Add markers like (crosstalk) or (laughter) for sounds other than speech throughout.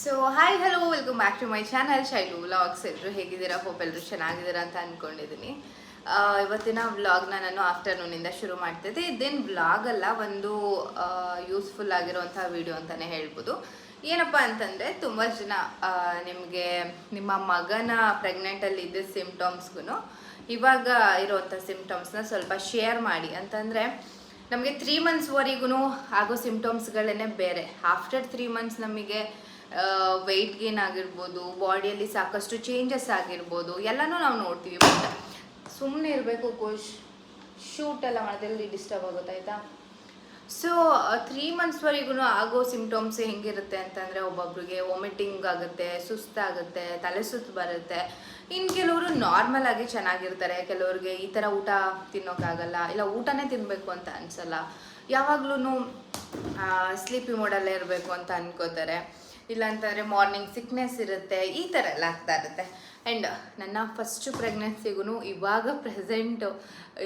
So hi hello welcome back to my channel Shailu vlogs ಎಲ್ಲರೂ ಹೇಗಿದ್ದೀರಾ? Hope ಎಲ್ಲರೂ ಚೆನ್ನಾಗಿದ್ದೀರಾ ಅಂತ ಅಂದ್ಕೊಂಡಿದ್ದೀನಿ ಇವತ್ತಿನ ವ್ಲಾಗ್ನ ನಾನು ಆಫ್ಟರ್ನೂನಿಂದ ಶುರು ಮಾಡ್ತಿದ್ದೆ ಇದೇನು ವ್ಲಾಗ್ ಅಲ್ಲ, ಒಂದು ಯೂಸ್ಫುಲ್ ಆಗಿರುವಂಥ ವಿಡಿಯೋ ಅಂತಲೇ ಹೇಳ್ಬೋದು. ಏನಪ್ಪ ಅಂತಂದರೆ, ತುಂಬ ಜನ ನಿಮಗೆ, ನಿಮ್ಮ ಮಗನ ಪ್ರೆಗ್ನೆಂಟಲ್ಲಿ ಇದ್ದ ಸಿಮ್ಟಮ್ಸ್ಗೂ ಇವಾಗ ಇರುವಂಥ ಸಿಮ್ಟಮ್ಸ್ನ ಸ್ವಲ್ಪ ಶೇರ್ ಮಾಡಿ. ಅಂತಂದರೆ, ನಮಗೆ ತ್ರೀ ಮಂತ್ಸ್ವರೆಗೂ ಆಗೋ ಸಿಮ್ಟಮ್ಸ್ಗಳೇ ಬೇರೆ. ಆಫ್ಟರ್ ತ್ರೀ ಮಂತ್ಸ್ ನಮಗೆ ವೆಯ್ಟ್ ಗೇನ್ ಆಗಿರ್ಬೋದು ಬಾಡಿಯಲ್ಲಿ ಸಾಕಷ್ಟು ಚೇಂಜಸ್ ಆಗಿರ್ಬೋದು, ಎಲ್ಲನೂ ನಾವು ನೋಡ್ತೀವಿ. ಬಟ್ ಸುಮ್ಮನೆ ಇರಬೇಕು ಕೋಶ್ ಶೂಟ್ ಎಲ್ಲ ಮಾಡೋದ್ರಲ್ಲಿ ಡಿಸ್ಟರ್ಬ್ ಆಗುತ್ತೆ, ಆಯಿತಾ? ಸೊ ತ್ರೀ ಮಂತ್ಸ್ವರೆಗೂ ಆಗೋ ಸಿಮ್ಟಮ್ಸ್ ಹೆಂಗಿರುತ್ತೆ ಅಂತಂದರೆ ಒಬ್ಬೊಬ್ರಿಗೆ ವಾಮಿಟಿಂಗ್ ಆಗುತ್ತೆ ಸುಸ್ತಾಗುತ್ತೆ ತಲೆ ಸುತ್ತು ಬರುತ್ತೆ. ಇನ್ನು ಕೆಲವರು ನಾರ್ಮಲ್ ಆಗಿ ಚೆನ್ನಾಗಿರ್ತಾರೆ, ಕೆಲವ್ರಿಗೆ ಈ ಥರ ಊಟ ತಿನ್ನೋಕ್ಕಾಗಲ್ಲ ಇಲ್ಲ ಊಟನೇ ತಿನ್ನಬೇಕು ಅಂತ ಅನ್ಸಲ್ಲ. ಯಾವಾಗ್ಲೂ ಸ್ಲೀಪಿ ಮೋಡಲ್ಲೇ ಇರಬೇಕು ಅಂತ ಅನ್ಕೋತಾರೆ. ಇಲ್ಲಾಂತಂದರೆ ಮಾರ್ನಿಂಗ್ ಸಿಕ್ನೆಸ್ ಇರುತ್ತೆ ಈ ಥರ ಎಲ್ಲ ಆಗ್ತಾ ಇರುತ್ತೆ. ಆ್ಯಂಡ್ ನನ್ನ ಫಸ್ಟು ಪ್ರೆಗ್ನೆನ್ಸಿಗೂ ಇವಾಗ ಪ್ರೆಸೆಂಟ್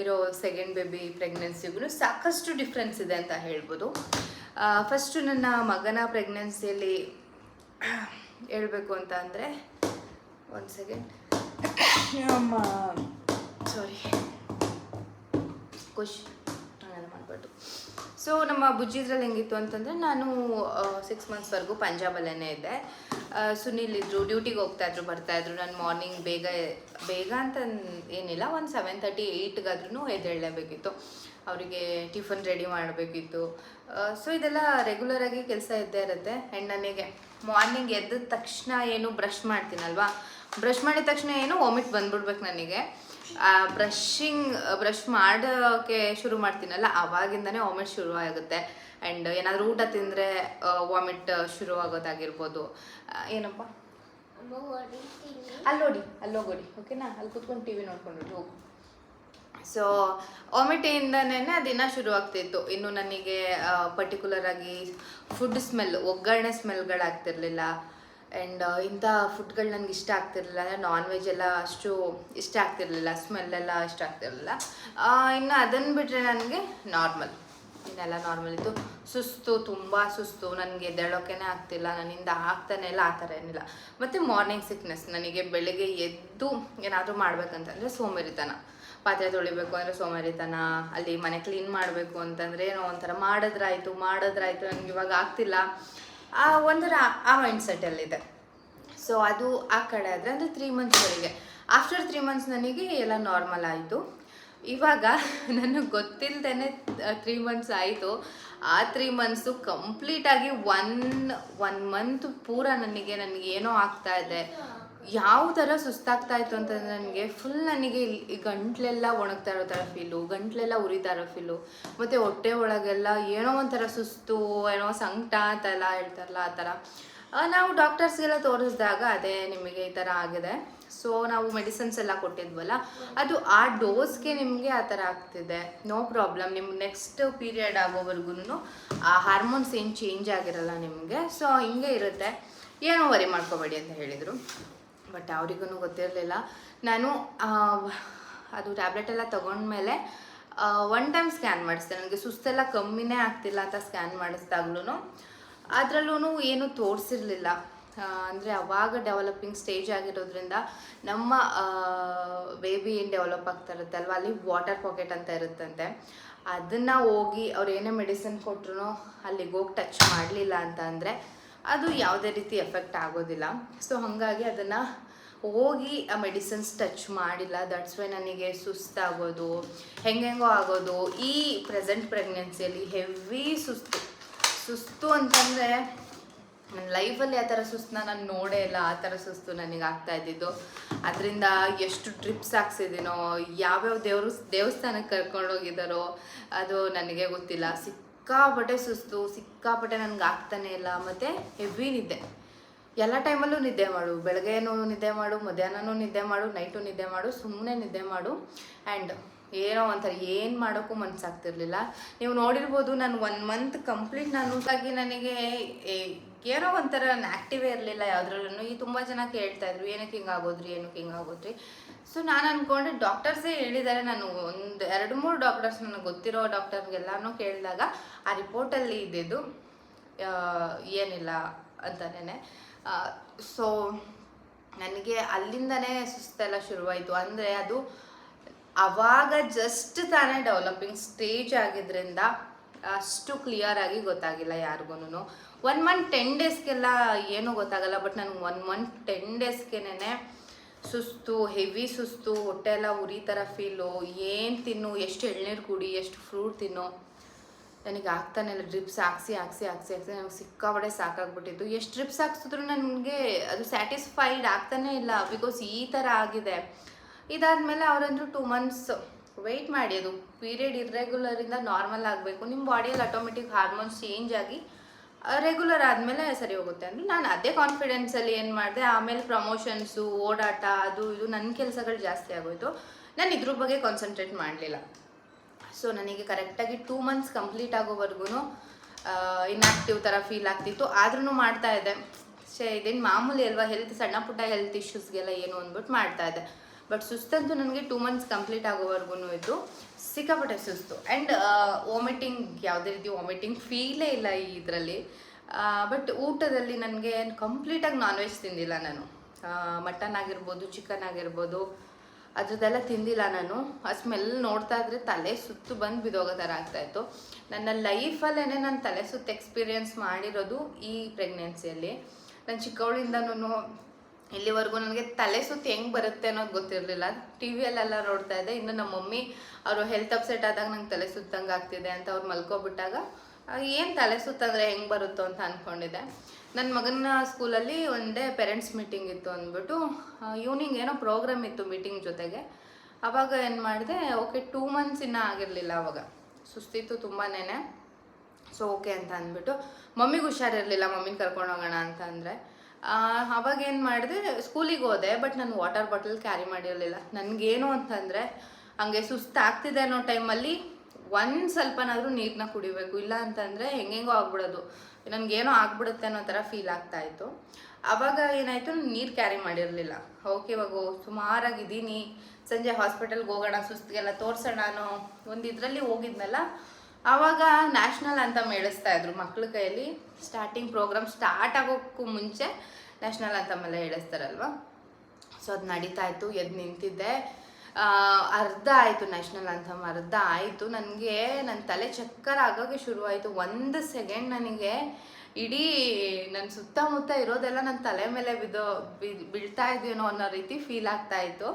ಇರೋ ಸೆಕೆಂಡ್ ಬೇಬಿ ಪ್ರೆಗ್ನೆನ್ಸಿಗೂ ಸಾಕಷ್ಟು ಡಿಫ್ರೆನ್ಸ್ ಇದೆ ಅಂತ ಹೇಳ್ಬೋದು. ಫಸ್ಟು ನನ್ನ ಮಗನ ಪ್ರೆಗ್ನೆನ್ಸಿಯಲ್ಲಿ (clears throat) ಹೇಳಬೇಕು ಅಂತ ಅಂದರೆ ಒಂದು ಸೆಕೆಂಡ್ ನಮ್ಮ ಸಾರಿ ಖುಷ್ ಹಾಗೆಲ್ಲ ಮಾಡಬಾರ್ದು. ಸೊ ನಮ್ಮ ಬುಜ್ಜಿದ್ರಲ್ಲಿ ಹೆಂಗಿತ್ತು ಅಂತಂದರೆ ನಾನು ಸಿಕ್ಸ್ ಮಂತ್ಸ್ವರೆಗೂ ಪಂಜಾಬಲ್ಲೇ ಇದ್ದೆ. ಸುನಿಲ್ ಇದ್ರು ಡ್ಯೂಟಿಗೆ ಹೋಗ್ತಾಯಿದ್ರು ಬರ್ತಾಯಿದ್ರು ನಾನು ಮಾರ್ನಿಂಗ್ ಬೇಗ ಬೇಗ ಅಂತ ಏನಿಲ್ಲ, ಒಂದು ಸೆವೆನ್ ತರ್ಟಿ ಏಯ್ಟ್ಗಾದ್ರೂ ಎದ್ದೇಳಲೇಬೇಕಿತ್ತು. ಅವರಿಗೆ ಟಿಫನ್ ರೆಡಿ ಮಾಡಬೇಕಿತ್ತು. ಸೊ ಇದೆಲ್ಲ ರೆಗ್ಯುಲರಾಗಿ ಕೆಲಸ ಇದ್ದೇ ಇರುತ್ತೆ ಆ್ಯಂಡ್ ನನಗೆ ಮಾರ್ನಿಂಗ್ ಎದ್ದ ತಕ್ಷಣ ಏನು ಬ್ರಷ್ ಮಾಡ್ತೀನಲ್ವಾ? ಬ್ರಷ್ ಮಾಡಿದ ತಕ್ಷಣ ಏನು ವಾಮಿಟ್ ಬಂದ್ಬಿಡ್ಬೇಕು ನನಗೆ. ಬ್ರಷಿಂಗ್ ಬ್ರಷ್ ಮಾಡೋಕ್ಕೆ ಶುರು ಮಾಡ್ತೀನಲ್ಲ ಆವಾಗಿಂದನೇ ವಾಮಿಟ್ ಶುರು ಆಗುತ್ತೆ ಆ್ಯಂಡ್ ಏನಾದರೂ ಊಟ ತಿಂದರೆ ವಾಮಿಟ್ ಶುರು ಆಗೋದಾಗಿರ್ಬೋದು ಏನಪ್ಪ? ಅಲ್ಲೋಡಿ, ಅಲ್ಲೋಗೋಡಿ, ಓಕೆನಾ? ಅಲ್ಲಿ ಕೂತ್ಕೊಂಡು ಟಿ ವಿ ನೋಡ್ಕೊಂಡು ಹೋಗು. ಸೊ ವಾಮಿಟಿಂದನೇ ದಿನ ಶುರು ಆಗ್ತಿತ್ತು ಇನ್ನು ನನಗೆ ಪರ್ಟಿಕ್ಯುಲರ್ ಆಗಿ ಫುಡ್ ಸ್ಮೆಲ್ ಒಗ್ಗರಣೆ ಸ್ಮೆಲ್ಗಳಾಗ್ತಿರ್ಲಿಲ್ಲ ಆ್ಯಂಡ್ ಇಂಥ ಫುಡ್ಗಳು ನನಗೆ ಇಷ್ಟ ಆಗ್ತಿರಲಿಲ್ಲ. ಅಂದರೆ ನಾನ್ ವೆಜ್ ಎಲ್ಲ ಅಷ್ಟು ಇಷ್ಟ ಆಗ್ತಿರಲಿಲ್ಲ. ಸ್ಮೆಲ್ ಎಲ್ಲ ಇಷ್ಟ ಆಗ್ತಿರಲಿಲ್ಲ. ಇನ್ನು ಅದನ್ನು ಬಿಟ್ಟರೆ ನನಗೆ ನಾರ್ಮಲ್ ಇನ್ನೆಲ್ಲ ನಾರ್ಮಲ್ ಇತ್ತು. ಸುಸ್ತು, ತುಂಬ ಸುಸ್ತು. ನನಗೆ ಎದ್ದೇಳೋಕೆ ಆಗ್ತಿಲ್ಲ. ನನ್ನಿಂದ ಆಗ್ತಾನೆ ಇಲ್ಲ, ಆ ಥರ ಏನಿಲ್ಲ. ಮತ್ತು ಮಾರ್ನಿಂಗ್ ಸಿಕ್ನೆಸ್ ನನಗೆ ಬೆಳಗ್ಗೆ ಎದ್ದು ಏನಾದರೂ ಮಾಡ್ಬೇಕಂತಂದರೆ ಸೋಮೇರಿತನ. ಪಾತ್ರೆ ತೊಳಿಬೇಕು ಅಂದರೆ ಸೋಮಾರಿತನ. ಅಲ್ಲಿ ಮನೆ ಕ್ಲೀನ್ ಮಾಡಬೇಕು ಅಂತಂದರೆ ಏನೋ ಒಂಥರ ಮಾಡಿದ್ರಾಯ್ತು ಮಾಡಿದ್ರಾಯ್ತು. ನನಗೆ ಇವಾಗ ಆಗ್ತಿಲ್ಲ. ಆ ಒಂದು ಆ ಮೈಂಡ್ ಸೆಟ್ಟಲ್ಲಿದೆ ಸೊ ಅದು ಆ ಕಡೆ ಆದರೆ, ಅಂದರೆ ತ್ರೀ ಮಂತ್ಸ್ವರೆಗೆ ಆಫ್ಟರ್ ತ್ರೀ ಮಂತ್ಸ್ ನನಗೆ ಎಲ್ಲ ನಾರ್ಮಲ್ ಆಯಿತು. ಇವಾಗ (laughs) ನನಗೆ ಗೊತ್ತಿಲ್ಲದೇ ತ್ರೀ ಮಂತ್ಸ್ ಆಯಿತು. ಆ ತ್ರೀ ಮಂತ್ಸು ಕಂಪ್ಲೀಟಾಗಿ ಒನ್ ಒನ್ ಮಂತ್ ಪೂರ ನನಗೆ ನನಗೇನೋ ಆಗ್ತಾ ಇದೆ. ಯಾವ ಥರ ಸುಸ್ತಾಗ್ತಾ ಇತ್ತು ಅಂತಂದ್ರೆ ನನಗೆ ಫುಲ್ ನನಗೆ ಇಲ್ಲಿ ಗಂಟ್ಲೆಲ್ಲ ಒಣಗ್ತಾ ಇರೋ ಥರ ಫೀಲು ಗಂಟ್ಲೆಲ್ಲ ಉರಿತಾ ಇರೋ ಫೀಲು ಮತ್ತು ಹೊಟ್ಟೆ ಒಳಗೆಲ್ಲ ಏನೋ ಒಂಥರ ಸುಸ್ತು, ಏನೋ ಸಂಕಟ ಅಂತೆಲ್ಲ ಹೇಳ್ತಾರಲ್ಲ ಆ ಥರ ನಾವು ಡಾಕ್ಟರ್ಸ್ಗೆಲ್ಲ ತೋರಿಸಿದಾಗ ಅದೇ ನಿಮಗೆ ಈ ಥರ ಆಗಿದೆ. ಸೊ ನಾವು ಮೆಡಿಸಿನ್ಸ್ ಎಲ್ಲ ಕೊಟ್ಟಿದ್ವಲ್ಲ, ಅದು ಆ ಡೋಸ್ಗೆ ನಿಮಗೆ ಆ ಥರ ಆಗ್ತಿದೆ. ನೋ ಪ್ರಾಬ್ಲಮ್ ನಿಮ್ಗೆ ನೆಕ್ಸ್ಟ್ ಪೀರಿಯಡ್ ಆಗೋವರೆಗೂ ಆ ಹಾರ್ಮೋನ್ಸ್ ಏನು ಚೇಂಜ್ ಆಗಿರಲ್ಲ ನಿಮಗೆ. ಸೊ ಹಿಂಗೆ ಇರುತ್ತೆ. ಏನೋ ವರಿ ಮಾಡ್ಕೋಬೇಡಿ ಅಂತ ಹೇಳಿದರು. ಬಟ್ ಅವ್ರಿಗೂ ಗೊತ್ತಿರಲಿಲ್ಲ. ನಾನು ಅದು ಟ್ಯಾಬ್ಲೆಟ್ ಎಲ್ಲ ತೊಗೊಂಡ್ಮೇಲೆ ಒನ್ ಟೈಮ್ ಸ್ಕ್ಯಾನ್ ಮಾಡಿಸ್ದೆ. ನನಗೆ ಸುಸ್ತೆಲ್ಲ ಕಮ್ಮಿನೇ ಆಗ್ತಿಲ್ಲ ಅಂತ ಸ್ಕ್ಯಾನ್ ಮಾಡಿಸ್ದಾಗ್ಲೂ ಅದರಲ್ಲೂ ಏನೂ ತೋರಿಸಿರಲಿಲ್ಲ. ಅಂದರೆ ಅವಾಗ ಡೆವಲಪಿಂಗ್ ಸ್ಟೇಜ್ ಆಗಿರೋದ್ರಿಂದ ನಮ್ಮ ಬೇಬಿ ಏನು ಡೆವಲಪ್ ಆಗ್ತಾ ಇರುತ್ತೆ ಅಲ್ವಾ? ಅಲ್ಲಿ ವಾಟರ್ ಪಾಕೆಟ್ ಅಂತ ಇರುತ್ತಂತೆ. ಅದನ್ನು ಹೋಗಿ ಅವ್ರು ಏನೇ ಮೆಡಿಸಿನ್ ಕೊಟ್ರು ಅಲ್ಲಿಗೆ ಹೋಗಿ ಟಚ್ ಮಾಡಲಿಲ್ಲ ಅಂತ ಅಂದರೆ ಅದು ಯಾವುದೇ ರೀತಿ ಎಫೆಕ್ಟ್ ಆಗೋದಿಲ್ಲ. ಸೊ ಹಾಗಾಗಿ ಅದನ್ನು ಹೋಗಿ ಆ ಮೆಡಿಸಿನ್ಸ್ ಟಚ್ ಮಾಡಿಲ್ಲ. ದಟ್ಸ್ ವೈ ನನಗೆ ಸುಸ್ತಾಗೋದು, ಹೆಂಗೆಂಗೋ ಆಗೋದು. ಈ ಪ್ರೆಸೆಂಟ್ ಪ್ರೆಗ್ನೆನ್ಸಿಯಲ್ಲಿ ಹೆವಿ ಸುಸ್ತು ಸುಸ್ತು ಅಂತಂದರೆ ನನ್ನ ಲೈಫಲ್ಲಿ ಆ ಥರ ಸುಸ್ತನ್ನ ನಾನು ನೋಡೇ ಇಲ್ಲ. ಆ ಥರ ಸುಸ್ತು ನನಗೆ ಆಗ್ತಾ ಇದ್ದಿದ್ದು. ಅದರಿಂದ ಎಷ್ಟು ಟ್ರಿಪ್ಸ್ ಹಾಕ್ಸಿದ್ದೀನೋ ಯಾವ್ಯಾವ ದೇವರು ದೇವಸ್ಥಾನಕ್ಕೆ ಕರ್ಕೊಂಡೋಗಿದ್ದಾರೋ, ಅದು ನನಗೆ ಗೊತ್ತಿಲ್ಲ. ಸಿಕ್ಕಾಪಟ್ಟೆ ಸುಸ್ತು, ಸಿಕ್ಕಾಪಟ್ಟೆ ನನಗೆ ಆಗ್ತಾನೆ ಇಲ್ಲ, ಮತ್ತು ಹೆವಿ ನಿದ್ದೆ. ಎಲ್ಲ ಟೈಮಲ್ಲೂ ನಿದ್ದೆ ಮಾಡು, ಬೆಳಗ್ಗೆನೂ ನಿದ್ದೆ ಮಾಡು, ಮಧ್ಯಾಹ್ನನೂ ನಿದ್ದೆ ಮಾಡು ನೈಟು ನಿದ್ದೆ ಮಾಡು ಸುಮ್ಮನೆ ನಿದ್ದೆ ಮಾಡು. ಆ್ಯಂಡ್ ಏನೋ ಒಂಥರ, ಏನು ಮಾಡೋಕ್ಕೂ ಮನಸ್ಸಾಗ್ತಿರ್ಲಿಲ್ಲ ನೀವು ನೋಡಿರ್ಬೋದು, ನಾನು ಒನ್ ಮಂತ್ ಕಂಪ್ಲೀಟ್ ನಾನು ಆಗಿ ನನಗೆ ಏನೋ ಒಂಥರ ಆ್ಯಕ್ಟಿವೇ ಇರಲಿಲ್ಲ ಯಾವುದ್ರಲ್ಲೂ ಈ ತುಂಬ ಜನ ಕೇಳ್ತಾ ಇದ್ರು, ಏನಕ್ಕೆ ಹಿಂಗೆ ಆಗೋದ್ರಿ ಏನಕ್ಕೆ ಹಿಂಗೆ ಆಗೋದ್ರಿ ಸೊ ನಾನು ಅಂದ್ಕೊಂಡೆ ಡಾಕ್ಟರ್ಸೇ ಹೇಳಿದ್ದಾರೆ ನಾನು ಒಂದು ಎರಡು ಮೂರು ಡಾಕ್ಟರ್ಸ್ ನನಗೆ ಗೊತ್ತಿರೋ ಡಾಕ್ಟರ್ಗೆಲ್ಲಾನು ಕೇಳಿದಾಗ, ಆ ರಿಪೋರ್ಟಲ್ಲಿ ಇದ್ದಿದ್ದು ಏನಿಲ್ಲ ಅಂತಾನೆ ಸೊ ನನಗೆ ಅಲ್ಲಿಂದನೇ ಸುಸ್ತೆಲ್ಲ ಶುರುವಾಯಿತು. ಅಂದರೆ ಅದು ಅವಾಗ ಜಸ್ಟ್ ತಾನೇ ಡೆವಲಪಿಂಗ್ ಸ್ಟೇಜ್ ಆಗಿದ್ರಿಂದ ಅಷ್ಟು ಕ್ಲಿಯರ್ ಆಗಿ ಗೊತ್ತಾಗಿಲ್ಲ ಯಾರಿಗೂ ಒನ್ ಮಂತ್ ಟೆನ್ ಡೇಸ್ಗೆಲ್ಲ ಏನೂ ಗೊತ್ತಾಗಲ್ಲ ಬಟ್ ನನಗೆ ಒನ್ ಮಂತ್ ಟೆನ್ ಡೇಸ್ಗೆನೇ ಸುಸ್ತು ಹೆವಿ ಸುಸ್ತು, ಹೊಟ್ಟೆ ಎಲ್ಲ ಉರಿ ಥರ ಫೀಲು ಏನು ತಿನ್ನು, ಎಷ್ಟು ಎಳ್ನೀರು ಕುಡಿ, ಎಷ್ಟು ಫ್ರೂಟ್ ತಿನ್ನು. ನನಗೆ ಆಗ್ತಾನೆ ಇಲ್ಲ ಡ್ರಿಪ್ಸ್ ಹಾಕ್ಸಿ ಹಾಕ್ಸಿ ಹಾಕ್ಸಿ ಹಾಕ್ಸಿ, ನನಗೆ ಸಿಕ್ಕಾಪಡೆ ಸಾಕಾಗ್ಬಿಟ್ಟಿತ್ತು ಎಷ್ಟು ಡ್ರಿಪ್ಸ್ ಹಾಕ್ಸಿದ್ರು ನನಗೆ ಅದು ಸ್ಯಾಟಿಸ್ಫೈಡ್ ಆಗ್ತಾನೇ ಇಲ್ಲ ಬಿಕಾಸ್ ಈ ಥರ ಆಗಿದೆ. ಇದಾದಮೇಲೆ ಅವರಂದ್ರು ಟೂ ಮಂತ್ಸ್ ವೆಯ್ಟ್ ಮಾಡಿ, ಅದು ಪೀರಿಯಡ್ ಇರ್ರೆಗ್ಯುಲರಿಂದ ನಾರ್ಮಲ್ ಆಗಬೇಕು. ನಿಮ್ಮ ಬಾಡಿಯಲ್ಲಿ ಆಟೋಮೆಟಿಕ್ ಹಾರ್ಮೋನ್ಸ್ ಚೇಂಜ್ ಆಗಿ ರೆಗ್ಯುಲರ್ ಆದಮೇಲೆ ಸರಿ ಹೋಗುತ್ತೆ. ಅಂದರೆ ನಾನು ಅದೇ ಕಾನ್ಫಿಡೆನ್ಸಲ್ಲಿ ಏನು ಮಾಡಿದೆ, ಆಮೇಲೆ ಪ್ರಮೋಷನ್ಸು ಓಡಾಟ, ಅದು ಇದು ನನ್ನ ಕೆಲಸಗಳು ಜಾಸ್ತಿ ಆಗೋಯ್ತು. ನಾನು ಇದ್ರ ಬಗ್ಗೆ ಕಾನ್ಸಂಟ್ರೇಟ್ ಮಾಡಲಿಲ್ಲ. ಸೊ ನನಗೆ ಕರೆಕ್ಟಾಗಿ ಟೂ ಮಂತ್ಸ್ ಕಂಪ್ಲೀಟ್ ಆಗೋವರೆಗೂ ಇನ್ಆಕ್ಟಿವ್ ಥರ ಫೀಲ್ ಆಗ್ತಿತ್ತು. ಆದ್ರೂ ಮಾಡ್ತಾ ಇದ್ದೆ. ಶೇ ಇದೇನು ಮಾಮೂಲಿ ಅಲ್ವಾ? ಹೆಲ್ತ್ ಸಣ್ಣ ಪುಟ್ಟ ಹೆಲ್ತ್ ಇಶ್ಯೂಸ್ಗೆಲ್ಲ ಏನು ಅಂದ್ಬಿಟ್ಟು ಮಾಡ್ತಾ ಇದ್ದೆ. ಬಟ್ ಸುಸ್ತಂತೂ ನನಗೆ ಟೂ ಮಂತ್ಸ್ ಕಂಪ್ಲೀಟ್ ಆಗೋವರೆಗೂ ಇದ್ದು ಸಿಕ್ಕಾಪಟ್ಟೆ ಸುಸ್ತು. ಆ್ಯಂಡ್ ವಾಮಿಟಿಂಗ್ ಯಾವುದೇ ರೀತಿ ವಾಮಿಟಿಂಗ್ ಫೀಲೇ ಇಲ್ಲ ಈ ಇದರಲ್ಲಿ. ಬಟ್ ಊಟದಲ್ಲಿ ನನಗೆ ಕಂಪ್ಲೀಟಾಗಿ ನಾನ್ ವೆಜ್ ತಿಂದಿಲ್ಲ ನಾನು. ಮಟನ್ ಆಗಿರ್ಬೋದು ಚಿಕನ್ ಆಗಿರ್ಬೋದು, ಅದರದ್ದೆಲ್ಲ ತಿಂದಿಲ್ಲ ನಾನು. ಆ ಸ್ಮೆಲ್ ನೋಡ್ತಾ ಇದ್ರೆ ತಲೆ ಸುತ್ತು ಬಂದು ಬಿದೋಗೋ ಥರ ಆಗ್ತಾಯಿತ್ತು ನನ್ನ ಲೈಫಲ್ಲೇ ನಾನು ತಲೆ ಸುತ್ತು ಎಕ್ಸ್ಪೀರಿಯನ್ಸ್ ಮಾಡಿರೋದು ಈ ಪ್ರೆಗ್ನೆನ್ಸಿಯಲ್ಲಿ ನಾನು ಚಿಕ್ಕವಳಿಂದನೂ ಇಲ್ಲಿವರೆಗೂ ನನಗೆ ತಲೆ ಸುತ್ತಿ ಹೆಂಗೆ ಬರುತ್ತೆ ಅನ್ನೋದು ಗೊತ್ತಿರಲಿಲ್ಲ. ಟಿ ವಿಯಲ್ಲೆಲ್ಲ ನೋಡ್ತಾ ಇದ್ದೆ. ಇನ್ನು ನಮ್ಮ ಮಮ್ಮಿ, ಅವರು ಹೆಲ್ತ್ ಅಪ್ಸೆಟ್ ಆದಾಗ ನಂಗೆ ತಲೆ ಸುತ್ತಂಗೆ ಆಗ್ತಿದೆ ಅಂತ ಅವ್ರು ಮಲ್ಕೊಬಿಟ್ಟಾಗ ಏನು ತಲೆ ಸುತ್ತಂದ್ರೆ ಹೆಂಗೆ ಬರುತ್ತೋ ಅಂತ ಅಂದ್ಕೊಂಡಿದ್ದೆ ನನ್ನ ಮಗನ ಸ್ಕೂಲಲ್ಲಿ ಒಂದೇ ಪೇರೆಂಟ್ಸ್ ಮೀಟಿಂಗ್ ಇತ್ತು ಅಂದ್ಬಿಟ್ಟು ಈವ್ನಿಂಗ್ ಏನೋ ಪ್ರೋಗ್ರಾಮ್ ಇತ್ತು ಮೀಟಿಂಗ್ ಜೊತೆಗೆ. ಆವಾಗ ಏನು ಮಾಡಿದೆ, ಓಕೆ ಟೂ ಮಂತ್ಸ್ ಇನ್ನೂ ಆಗಿರಲಿಲ್ಲ ಆವಾಗ ಸುಸ್ತಿತ್ತು ತುಂಬಾನೇ ಸೊ ಓಕೆ ಅಂತ ಅಂದ್ಬಿಟ್ಟು, ಮಮ್ಮಿಗೆ ಹುಷಾರಿರಲಿಲ್ಲ, ಮಮ್ಮಿನ ಕರ್ಕೊಂಡು ಹೋಗೋಣ ಅಂತ ಅಂದರೆ. ಅವಾಗ ಏನು ಮಾಡಿದೆ ಸ್ಕೂಲಿಗೆ ಹೋದೆ ಬಟ್ ನಾನು ವಾಟರ್ ಬಾಟಲ್ ಕ್ಯಾರಿ ಮಾಡಿರಲಿಲ್ಲ. ನನಗೇನು ಅಂತಂದರೆ, ಹಂಗೆ ಸುಸ್ತಾಗ್ತಿದೆ ಅನ್ನೋ ಟೈಮಲ್ಲಿ ಒಂದು ಸ್ವಲ್ಪನಾದರೂ ನೀರನ್ನ ಕುಡಿಬೇಕು. ಇಲ್ಲ ಅಂತಂದರೆ ಹೆಂಗೆಂಗೋ ಆಗ್ಬಿಡೋದು. ನನಗೇನೋ ಆಗ್ಬಿಡುತ್ತೆ ಅನ್ನೋ ಥರ ಫೀಲ್ ಆಗ್ತಾ ಇತ್ತು. ಆವಾಗ ಏನಾಯಿತು ನೀರು ಕ್ಯಾರಿ ಮಾಡಿರಲಿಲ್ಲ. ಓಕೆ, ಇವಾಗ ಸುಮಾರಾಗಿದ್ದೀನಿ. ಸಂಜೆ ಹಾಸ್ಪಿಟಲ್ಗೆ ಹೋಗೋಣ, ಸುಸ್ತಿಗೆಲ್ಲ ತೋರಿಸೋಣ ಅನ್ನೋ ಒಂದು ಇದರಲ್ಲಿ ಹೋಗಿದ್ನಲ್ಲ ಆವಾಗ ನ್ಯಾಷನಲ್ ಅಂತ ಮೇಳಿಸ್ತಾ ಇದ್ರು ಮಕ್ಳ ಕೈಯಲ್ಲಿ. ಸ್ಟಾರ್ಟಿಂಗ್ ಪ್ರೋಗ್ರಾಮ್ ಸ್ಟಾರ್ಟ್ ಆಗೋಕ್ಕೂ ಮುಂಚೆ ನ್ಯಾಷನಲ್ ಅಂತ ಮೇಲೆ ಹೇಳಿಸ್ತಾರಲ್ವ? ಸೊ ಅದು ನಡೀತಾ ಇತ್ತು ಎದ್ದು ನಿಂತಿದ್ದೆ. ಅರ್ಧ ಆಯಿತು ನ್ಯಾಷನಲ್ ಅಂತಮ್ ಅರ್ಧ ಆಯಿತು. ನನಗೆ ನನ್ನ ತಲೆ ಚಕ್ಕರ್ ಆಗೋಕ್ಕೆ ಶುರುವಾಯಿತು. ಒಂದು ಸೆಕೆಂಡ್ ನನಗೆ ಇಡೀ ನನ್ನ ಸುತ್ತಮುತ್ತ ಇರೋದೆಲ್ಲ ನನ್ನ ತಲೆ ಮೇಲೆ ಬಿದ್ದೋ ಬೀಳ್ತಾ ಇದೆಯೇನೋ ಅನ್ನೋ ರೀತಿ ಫೀಲ್ ಆಗ್ತಾ ಇತ್ತು.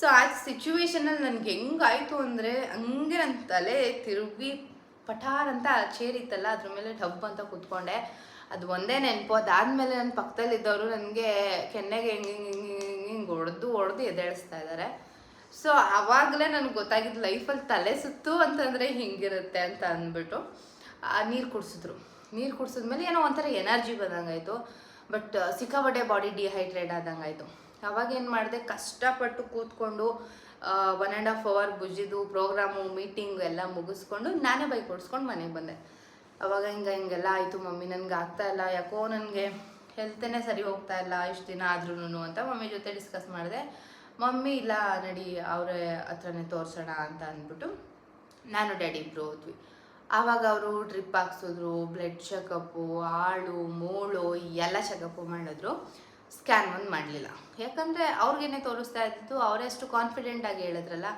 ಸೊ ಆ ಸಿಚುವೇಶನಲ್ಲಿ ನನಗೆ ಹೆಂಗಾಯಿತು ಅಂದರೆ, ಹಂಗೆ ನನ್ನ ತಲೆ ತಿರುಗಿ ಪಠಾರ್ ಅಂತ ಚೇರ್ ಇತ್ತಲ್ಲ ಅದ್ರ ಮೇಲೆ ಡಬ್ ಅಂತ ಕೂತ್ಕೊಂಡೆ. ಅದು ಒಂದೇ ನೆನಪು. ಅದಾದಮೇಲೆ ನನ್ನ ಪಕ್ಕದಲ್ಲಿದ್ದವರು ನನಗೆ ಕೆನ್ನೆಗೆ ಹಿಂಗೆ ಹಿಂಗೆ ಹಿಂಗೆ ಹೊಡೆದು ಹೊಡೆದು ಎದ್ದೇಳಿಸ್ತಾ ಇದ್ದಾರೆ ಸೊ ಆವಾಗಲೇ ನನಗೆ ಗೊತ್ತಾಗಿದ್ದು ಲೈಫಲ್ಲಿ ತಲೆ ಸುತ್ತು ಅಂತಂದರೆ ಹಿಂಗಿರುತ್ತೆ ಅಂತ ಅಂದ್ಬಿಟ್ಟು ನೀರು ಕುಡಿಸಿದ್ರು. ನೀರು ಕುಡಿಸಿದ್ಮೇಲೆ ಏನೋ ಒಂಥರ ಎನರ್ಜಿ ಬಂದಂಗಾಯಿತು. ಬಟ್, ಸಿಕ್ಕಾಪಟ್ಟೆ ಬಾಡಿ ಡಿಹೈಡ್ರೇಟ್ ಆದಂಗಾಯಿತು. ಅವಾಗ ಏನು ಮಾಡಿದೆ, ಕಷ್ಟಪಟ್ಟು ಕೂತ್ಕೊಂಡು ಒನ್ ಆ್ಯಂಡ್ ಹಾಫ್ ಅವರ್ ಬುಜ್ಜಿದು ಪ್ರೋಗ್ರಾಮು ಮೀಟಿಂಗ್ ಎಲ್ಲ ಮುಗಿಸ್ಕೊಂಡು ನಾನೇ ಬೈಕ್ ಓಡಿಸ್ಕೊಂಡು ಮನೆಗೆ ಬಂದೆ. ಅವಾಗ ಹಿಂಗೆ ಹಿಂಗೆಲ್ಲ ಆಯಿತು, ಮಮ್ಮಿ ನನಗೆ ಆಗ್ತಾ ಇಲ್ಲ, ಯಾಕೋ ನನಗೆ ಹೆಲ್ತೇನೆ ಸರಿ ಹೋಗ್ತಾ ಇಲ್ಲ, ಇಷ್ಟು ದಿನ ಆದ್ರೂ ಅಂತ ಮಮ್ಮಿ ಜೊತೆ ಡಿಸ್ಕಸ್ ಮಾಡಿದೆ. ಮಮ್ಮಿ, ಇಲ್ಲ ನಡಿ, ಅವರ ಹತ್ರನೇ ತೋರಿಸೋಣ ಅಂತ ಅಂದ್ಬಿಟ್ಟು ನಾನು ಡ್ಯಾಡಿ ಇಬ್ಬರು ಹೋದ್ವಿ. ಆವಾಗ ಅವರು ಡ್ರಿಪ್ ಹಾಕ್ಸಿದ್ರು ಬ್ಲಡ್ ಚೆಕಪ್ಪು ಆಳು ಮೂಳು, ಎಲ್ಲ ಚೆಕಪ್ಪು ಮಾಡಿದ್ರು. ಸ್ಕ್ಯಾನ್ ಒಂದು ಮಾಡಲಿಲ್ಲ. ಯಾಕಂದರೆ ಅವ್ರಿಗೇನೆ ತೋರಿಸ್ತಾ ಇದ್ದಿದ್ದು ಅವರೆಷ್ಟು ಕಾನ್ಫಿಡೆಂಟಾಗಿ ಹೇಳಿದ್ರಲ್ಲ,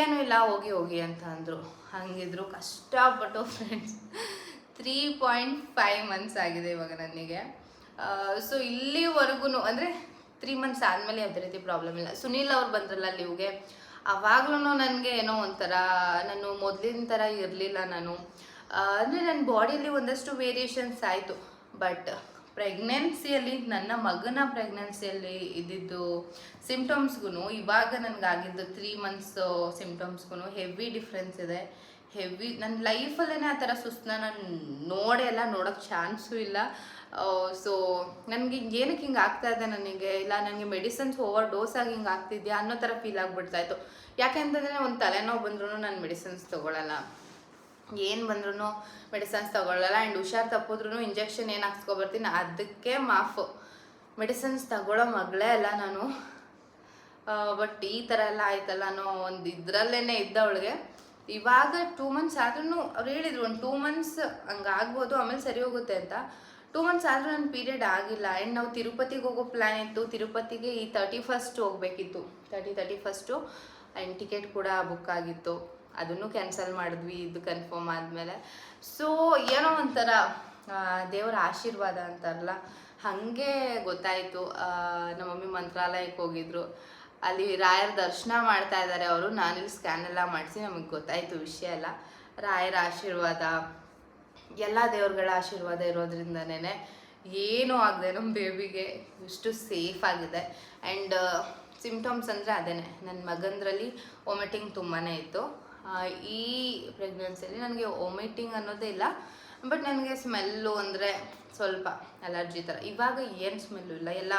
ಏನೂ ಇಲ್ಲ, ಹೋಗಿ ಹೋಗಿ ಅಂತ ಅಂದರು. ಹಂಗಿದ್ರು, ಕಷ್ಟಪಟ್ಟು friends three point five months ಆಗಿದೆ ಇವಾಗ ನನಗೆ ಸೊ ಇಲ್ಲಿವರೆಗೂ ಅಂದರೆ ತ್ರೀ ಮಂತ್ಸ್ ಆದಮೇಲೆ ಯಾವುದೇ ರೀತಿ ಪ್ರಾಬ್ಲಮ್ ಇಲ್ಲ. ಸುನೀಲ್ ಅವ್ರು ಬಂದ್ರಲ್ಲ ಲೀವ್ಗೆ ಅವಾಗ್ಲೂ ನನಗೆ ಏನೋ ಒಂಥರ, ನಾನು ಮೊದಲಿನ ಥರ ಇರಲಿಲ್ಲ ನಾನು. ಅಂದರೆ ನನ್ನ ಬಾಡಿಯಲ್ಲಿ ಒಂದಷ್ಟು ವೇರಿಯೇಷನ್ಸ್ ಆಯಿತು ಬಟ್ ಪ್ರೆಗ್ನೆನ್ಸಿಯಲ್ಲಿ ನನ್ನ ಮಗನ ಪ್ರೆಗ್ನೆನ್ಸಿಯಲ್ಲಿ ಇದ್ದಿದ್ದು ಸಿಮ್ಟಮ್ಸ್ಗೂ ಇವಾಗ ನನಗಾಗಿದ್ದು ತ್ರೀ ಮಂತ್ಸ್ ಸಿಮ್ಟಮ್ಸ್ಗೂ ಹೆವಿ ಡಿಫ್ರೆನ್ಸ್ ಇದೆ. ಹೆವಿ ನನ್ನ ಲೈಫಲ್ಲೇ ಆ ಥರ ಸುಸ್ತನ್ನ ನಾನು ನೋಡೇ ಇಲ್ಲ ನೋಡೋಕ್ಕೆ ಚಾನ್ಸೂ ಇಲ್ಲ. ಸೊ ನನಗೆ ಏನಕ್ಕೆ ಹಿಂಗೆ ಆಗ್ತಾ ಇದೆ ನನಗೆ? ಇಲ್ಲ, ನನಗೆ ಮೆಡಿಸನ್ಸ್ ಓವರ್ ಡೋಸ್ ಆಗಿ ಹಿಂಗೆ ಆಗ್ತಿದ್ಯಾ ಅನ್ನೋ ಥರ ಫೀಲ್ ಆಗಿಬಿಡ್ತಾಯಿತ್ತು ಯಾಕೆಂತಂದರೆ ಒಂದು ತಲೆನೋವು ಬಂದ್ರೂ ನಾನು ಮೆಡಿಸಿನ್ಸ್ ತೊಗೊಳಲ್ಲ. ಏನು ಬಂದ್ರೂ ಮೆಡಿಸನ್ಸ್ ತಗೊಳ್ಳಲ್ಲ ಆ್ಯಂಡ್ ಹುಷಾರು ತಪ್ಪಿದ್ರೂ ಇಂಜೆಕ್ಷನ್ ಏನು ಹಾಕ್ಸ್ಕೊಬರ್ತೀನಿ ಅದಕ್ಕೆ ಮಾಫು. ಮೆಡಿಸನ್ಸ್ ತಗೊಳ್ಳೋ ಮಗಳೇ ಅಲ್ಲ ನಾನು. ಬಟ್ ಈ ಥರ ಎಲ್ಲ ಆಯ್ತಲ್ಲ ಅನ್ನೋ ಒಂದು ಇದರಲ್ಲೇ ಇದ್ದವಳಿಗೆ. ಇವಾಗ ಟೂ ಮಂತ್ಸ್ ಆದ್ರೂ ಅವ್ರು ಹೇಳಿದ್ರು, ಒಂದು ಟೂ ಮಂತ್ಸ್ ಹಂಗೆ ಆಗ್ಬೋದು, ಆಮೇಲೆ ಸರಿ ಹೋಗುತ್ತೆ ಅಂತ. ಟೂ ಮಂತ್ಸ್ ಆದರೂ ನನ್ನ ಪೀರಿಯಡ್ ಆಗಿಲ್ಲ. ಆ್ಯಂಡ್ ನಾವು ತಿರುಪತಿಗೆ ಹೋಗೋ ಪ್ಲ್ಯಾನ್ ಇತ್ತು, ತಿರುಪತಿಗೆ ಈ ತರ್ಟಿ ಫಸ್ಟ್ ಹೋಗಬೇಕಿತ್ತು. Thirty thirty first and ticket ಕೂಡ ಬುಕ್ ಆಗಿತ್ತು. ಅದನ್ನು ಕ್ಯಾನ್ಸಲ್ ಮಾಡಿದ್ವಿ, ಇದು ಕನ್ಫರ್ಮ್ ಆದಮೇಲೆ. ಸೊ ಏನೋ ಒಂಥರ ದೇವರ ಆಶೀರ್ವಾದ ಅಂತಾರಲ್ಲ, ಹಾಗೆ ಗೊತ್ತಾಯಿತು. ನಮ್ಮ ಮಮ್ಮಿ ಮಂತ್ರಾಲಯಕ್ಕೆ ಹೋಗಿದ್ರು. ಅಲ್ಲಿ ರಾಯರ ದರ್ಶನ ಮಾಡ್ತಾ ಇದ್ದಾರೆ ಅವರು. ನಾನಿಲ್ಲಿ ಸ್ಕ್ಯಾನ್ ಎಲ್ಲ ಮಾಡಿಸಿ ನಮಗೆ ಗೊತ್ತಾಯಿತು ವಿಷಯ ಎಲ್ಲ. ರಾಯರ ಆಶೀರ್ವಾದ, ಎಲ್ಲ ದೇವ್ರಗಳ ಆಶೀರ್ವಾದ ಇರೋದ್ರಿಂದನೇ ಏನೂ ಆಗದೆ ನಮ್ಮ ಬೇಬಿಗೆ ಇಷ್ಟು ಸೇಫ್ ಆಗಿದೆ. ಆ್ಯಂಡ್ ಸಿಮ್ಟಮ್ಸ್ ಅಂದರೆ ಅದೇ ನನ್ನ ಮಗಂದ್ರಲ್ಲಿ ವಾಮಿಟಿಂಗ್ ತುಂಬಾ ಇತ್ತು. ಈ ಪ್ರೆಗ್ನೆನ್ಸಿಯಲ್ಲಿ ನನಗೆ ವಾಮಿಟಿಂಗ್ ಅನ್ನೋದೇ ಇಲ್ಲ ಬಟ್ ನನಗೆ ಸ್ಮೆಲ್ಲು ಅಂದರೆ ಸ್ವಲ್ಪ ಅಲರ್ಜಿ ಥರ ಇವಾಗ ಏನು ಸ್ಮೆಲ್ಲು ಇಲ್ಲ, ಎಲ್ಲ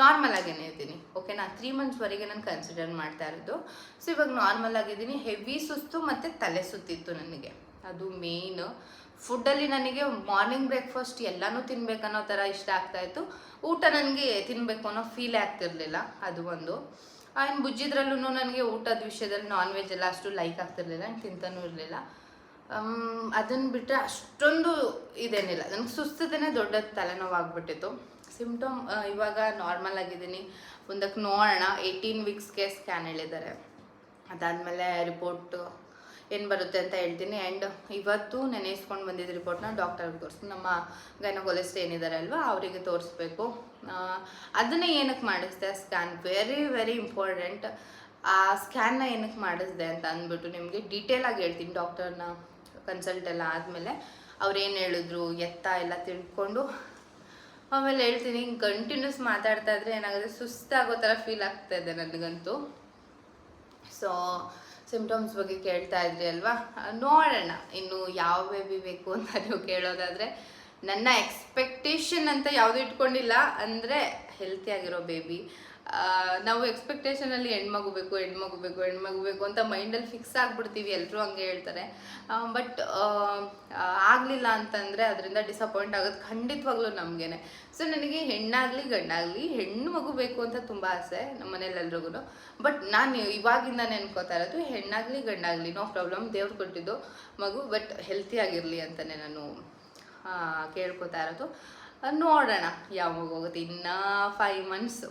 ನಾರ್ಮಲ್ ಆಗೇನೆ ಇದ್ದೀನಿ ಓಕೆನಾ ತ್ರೀ ಮಂತ್ಸ್ವರೆಗೆ ನಾನು ಕನ್ಸಿಡರ್ ಮಾಡ್ತಾ ಇರೋದು. ಸೊ ಇವಾಗ ನಾರ್ಮಲ್ ಆಗಿದ್ದೀನಿ ಹೆವಿ ಸುಸ್ತು ಮತ್ತು ತಲೆ ಸುತ್ತಿತ್ತು ನನಗೆ. ಅದು ಮೇಯ್ನ್ ಫುಡ್ಡಲ್ಲಿ ನನಗೆ ಮಾರ್ನಿಂಗ್ ಬ್ರೇಕ್ಫಾಸ್ಟ್ ಎಲ್ಲನೂ ತಿನ್ಬೇಕನ್ನೋ ಥರ ಇಷ್ಟ ಆಗ್ತಾಯಿತ್ತು ಊಟ ನನಗೆ ತಿನ್ನಬೇಕು ಅನ್ನೋ ಫೀಲ್ ಆಗ್ತಿರಲಿಲ್ಲ, ಅದು ಒಂದು. ಆ್ಯಂಡ್ ಬುಜ್ಜಿದ್ರಲ್ಲೂ ನನಗೆ ಊಟದ ವಿಷಯದಲ್ಲಿ ನಾನ್ ವೆಜ್ ಎಲ್ಲ ಅಷ್ಟು ಲೈಕ್ ಆಗ್ತಿರ್ಲಿಲ್ಲ ಆ್ಯಂಡ್ ತಿಂತಾನೂ ಇರಲಿಲ್ಲ. ಅದನ್ನು ಬಿಟ್ಟರೆ ಅಷ್ಟೊಂದು ಇದೇನಿಲ್ಲ. ನನಗೆ ಸುಸ್ತದೇ ದೊಡ್ಡ ತಲೆನೋವು ಆಗಿಬಿಟ್ಟಿತ್ತು ಸಿಮ್ಟಮ್ ಇವಾಗ ನಾರ್ಮಲ್ ಆಗಿದ್ದೀನಿ. ಮುಂದಕ್ಕೆ ನೋಡೋಣ. ಏಯ್ಟೀನ್ ವೀಕ್ಸ್ಗೆ ಸ್ಕ್ಯಾನ್ ಹೇಳಿದ್ದಾರೆ. ಅದಾದಮೇಲೆ ರಿಪೋರ್ಟ್ ಏನು ಬರುತ್ತೆ ಅಂತ ಹೇಳ್ತೀನಿ. ಆ್ಯಂಡ್ ಇವತ್ತು ನೆನೆಸ್ಕೊಂಡು ಬಂದಿದ್ದ ರಿಪೋರ್ಟ್ನ ಡಾಕ್ಟರ್ಗೆ ತೋರಿಸ್ತೀನಿ ನಮ್ಮ ಗೈನಕೋಲಿಸ್ಟ್ ಏನಿದ್ದಾರೆ ಅಲ್ವಾ, ಅವರಿಗೆ ತೋರಿಸ್ಬೇಕು. ಅದನ್ನೇ ಏನಕ್ಕೆ ಮಾಡಿಸ್ದೆ? ಸ್ಕ್ಯಾನ್ ವೆರಿ ವೆರಿ ಇಂಪಾರ್ಟೆಂಟ್ ಆ ಸ್ಕ್ಯಾನ್ನ ಏನಕ್ಕೆ ಮಾಡಿಸಿದೆ ಅಂತ ಅಂದ್ಬಿಟ್ಟು ನಿಮಗೆ ಡೀಟೇಲಾಗಿ ಹೇಳ್ತೀನಿ. ಡಾಕ್ಟರ್ನ ಕನ್ಸಲ್ಟ್ ಎಲ್ಲ ಆದಮೇಲೆ ಅವ್ರು ಏನು ಹೇಳಿದ್ರು, ಎತ್ತ ಎಲ್ಲ ತಿಳ್ಕೊಂಡು ಆಮೇಲೆ ಹೇಳ್ತೀನಿ. ಹಿಂಗೆ ಕಂಟಿನ್ಯೂಸ್ ಮಾತಾಡ್ತಾ ಇದ್ರೆ ಏನಾಗುತ್ತೆ? ಸುಸ್ತಾಗೋ ಥರ ಫೀಲ್ ಆಗ್ತಾ ಇದೆ ನನಗಂತೂ. ಸೊ ಸಿಮ್ಟಮ್ಸ್ ಬಗ್ಗೆ ಕೇಳ್ತಾ ಇದ್ರಿ ಅಲ್ವಾ? ನೋಡೋಣ. ಇನ್ನು ಯಾವ ಬೇಬಿ ಬೇಕು ಅಂತ (laughs) ನೀವು ಕೇಳೋದಾದರೆ, ನನ್ನ ಎಕ್ಸ್ಪೆಕ್ಟೇಷನ್ ಅಂತ ಯಾವುದು ಇಟ್ಕೊಂಡಿಲ್ಲ. ಅಂದರೆ ಹೆಲ್ತಿಯಾಗಿರೋ ಬೇಬಿ ನಾವು ಎಕ್ಸ್ಪೆಕ್ಟೇಷನಲ್ಲಿ ಹೆಣ್ಮಗು ಬೇಕು ಹೆಣ್ಮಗು ಬೇಕು ಹೆಣ್ಮಗು ಬೇಕು ಅಂತ ಮೈಂಡಲ್ಲಿ ಫಿಕ್ಸ್ ಆಗಿಬಿಡ್ತೀವಿ ಎಲ್ಲರೂ ಹಂಗೆ ಹೇಳ್ತಾರೆ. ಬಟ್ ಆಗಲಿಲ್ಲ ಅಂತಂದರೆ ಅದರಿಂದ ಡಿಸಪಾಯಿಂಟ್ ಆಗೋದು ಖಂಡಿತವಾಗ್ಲೂ ನಮಗೇನೆ. ಸೊ ನನಗೆ ಹೆಣ್ಣಾಗಲಿ, ಗಂಡಾಗಲಿ, ಹೆಣ್ಣು ಮಗು ಬೇಕು ಅಂತ ತುಂಬ ಆಸೆ ನಮ್ಮ ಮನೇಲಿ ಎಲ್ರಿಗೂ ಬಟ್ ನಾನು ಇವಾಗಿಂದ ನೆನ್ಕೋತಾ ಇರೋದು ಹೆಣ್ಣಾಗಲಿ, ಗಂಡಾಗಲಿ ನೋ ಪ್ರಾಬ್ಲಮ್ ದೇವ್ರು ಕೊಟ್ಟಿದ್ದು ಮಗು ಬಟ್ ಹೆಲ್ತಿಯಾಗಿರಲಿ ಅಂತಲೇ ನಾನು ಕೇಳ್ಕೊತಾ ಇರೋದು. ನೋಡೋಣ ಯಾವಾಗ ಹೋಗುತ್ತೆ. ಇನ್ನೂ five months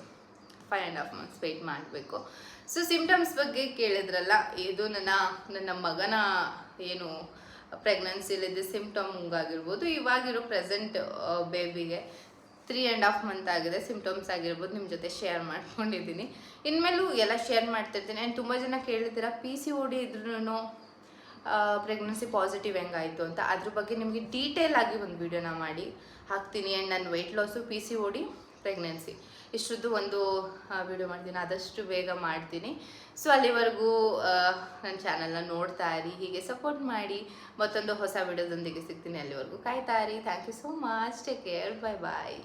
five and half months wait ಮಾಡಬೇಕು. ಸೊ ಸಿಮ್ಟಮ್ಸ್ ಬಗ್ಗೆ ಕೇಳಿದ್ರಲ್ಲ, ಇದು ನನ್ನ ನನ್ನ ಮಗನ ಏನು ಪ್ರೆಗ್ನೆನ್ಸಿಲಿದ್ದ ಸಿಮ್ಟಮ್ ಆಗಿರ್ಬೋದು ಇವಾಗಿರೋ ಪ್ರೆಸೆಂಟ್ ಬೇಬಿಗೆ ತ್ರೀ ಆ್ಯಂಡ್ ಹಾಫ್ ಮಂತ್ ಆಗಿದೆ. ಸಿಮ್ಟಮ್ಸ್ ಆಗಿರ್ಬೋದು ನಿಮ್ಮ ಜೊತೆ ಶೇರ್ ಮಾಡ್ಕೊಂಡಿದ್ದೀನಿ. ಇನ್ಮೇಲೂ ಎಲ್ಲ ಶೇರ್ ಮಾಡ್ತಿರ್ತೀನಿ. ಆ್ಯಂಡ್ ತುಂಬ ಜನ ಕೇಳಿದ್ದೀರಾ ಪಿ ಸಿ ಓಡಿ ಇದ್ರೂ ಪ್ರೆಗ್ನೆನ್ಸಿ ಪಾಸಿಟಿವ್ ಹೆಂಗಾಯಿತು ಅಂತ. ಅದ್ರ ಬಗ್ಗೆ ನಿಮಗೆ ಡೀಟೇಲ್ ಆಗಿ ಒಂದು ವಿಡಿಯೋನ ಮಾಡಿ ಹಾಕ್ತೀನಿ. ಆ್ಯಂಡ್ ನನ್ನ weight loss P C O D pregnancy ಇಷ್ಟರದ್ದು ಒಂದು ವಿಡಿಯೋ ಮಾಡ್ತೀನಿ. ಆದಷ್ಟು ಬೇಗ ಮಾಡ್ತೀನಿ. ಸೊ ಅಲ್ಲಿವರೆಗೂ ನನ್ನ ಚಾನಲ್ನ ನೋಡ್ತಾ ಇರಿ. ಹೀಗೆ ಸಪೋರ್ಟ್ ಮಾಡಿ. ಮತ್ತೊಂದು ಹೊಸ ವಿಡಿಯೋದೊಂದಿಗೆ ಸಿಗ್ತೀನಿ ಅಲ್ಲಿವರೆಗೂ. ಕಾಯ್ತಾ ಇರಿ. Thank you so much take care bye bye